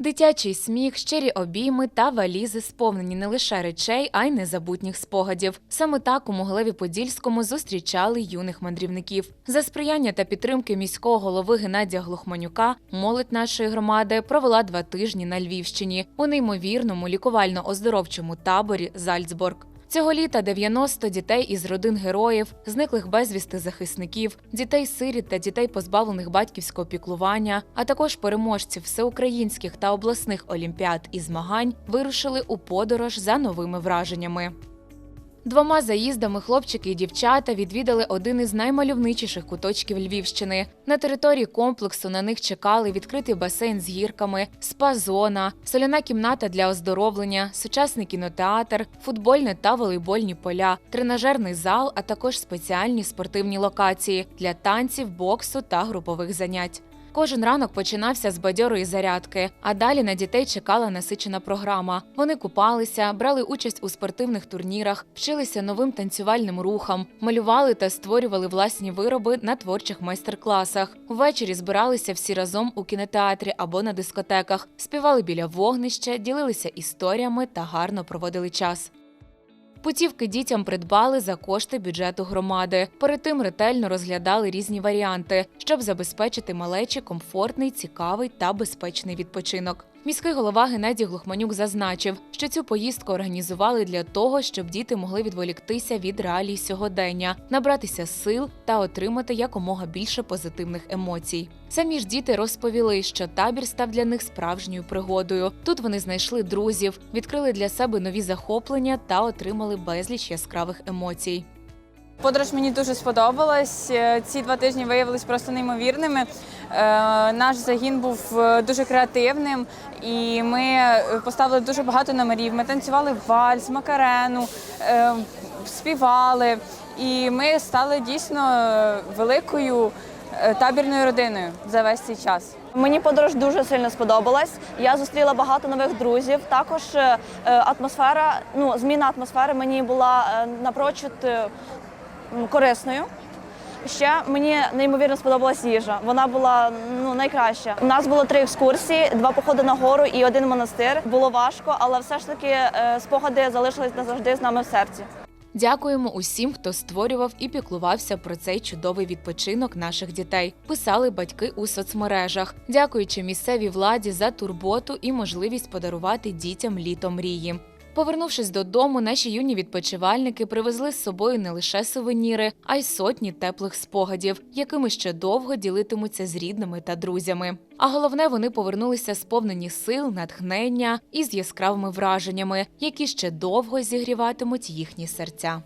Дитячий сміх, щирі обійми та валізи сповнені не лише речей, а й незабутніх спогадів. Саме так у Могилеві Подільському зустрічали юних мандрівників. За сприяння та підтримки міського голови Геннадія Глухманюка молодь нашої громади провела два тижні на Львівщині у неймовірному лікувально-оздоровчому таборі Зальцбург. Цього літа 90 дітей із родин героїв, зниклих безвісти захисників, дітей сиріт та дітей, позбавлених батьківського піклування, а також переможців всеукраїнських та обласних олімпіад і змагань вирушили у подорож за новими враженнями. Двома заїздами хлопчики і дівчата відвідали один із наймальовничіших куточків Львівщини. На території комплексу на них чекали відкритий басейн з гірками, спа-зона, соляна кімната для оздоровлення, сучасний кінотеатр, футбольне та волейбольні поля, тренажерний зал, а також спеціальні спортивні локації для танців, боксу та групових занять. Кожен ранок починався з бадьорої зарядки, а далі на дітей чекала насичена програма. Вони купалися, брали участь у спортивних турнірах, вчилися новим танцювальним рухам, малювали та створювали власні вироби на творчих майстер-класах. Ввечері збиралися всі разом у кінотеатрі або на дискотеках, співали біля вогнища, ділилися історіями та гарно проводили час. Путівки дітям придбали за кошти бюджету громади. Перед тим ретельно розглядали різні варіанти, щоб забезпечити малечі комфортний, цікавий та безпечний відпочинок. Міський голова Геннадій Глухманюк зазначив, що цю поїздку організували для того, щоб діти могли відволіктися від реалій сьогодення, набратися сил та отримати якомога більше позитивних емоцій. Самі ж діти розповіли, що табір став для них справжньою пригодою. Тут вони знайшли друзів, відкрили для себе нові захоплення та отримали безліч яскравих емоцій. Подорож мені дуже сподобалась. Е, Ці два тижні виявилися просто неймовірними. Е, Наш загін був е, дуже креативним, і ми поставили дуже багато номерів. Ми танцювали вальс, макарену, співали. І ми стали дійсно великою табірною родиною за весь цей час. Мені подорож дуже сильно сподобалась. Я зустріла багато нових друзів. Також атмосфера, ну зміна атмосфери мені була напрочуд корисною. Ще мені неймовірно сподобалась їжа. Вона була ну найкраща. У нас було три екскурсії: два походи на гору і один монастир. Було важко, але все ж таки е, спогади залишились назавжди з нами в серці. Дякуємо усім, хто створював і піклувався про цей чудовий відпочинок наших дітей. Писали батьки у соцмережах, дякуючи місцевій владі за турботу і можливість подарувати дітям літо мрії. Повернувшись додому, наші юні відпочивальники привезли з собою не лише сувеніри, а й сотні теплих спогадів, якими ще довго ділитимуться з рідними та друзями. А головне, вони повернулися сповнені сил, натхнення і з яскравими враженнями, які ще довго зігріватимуть їхні серця.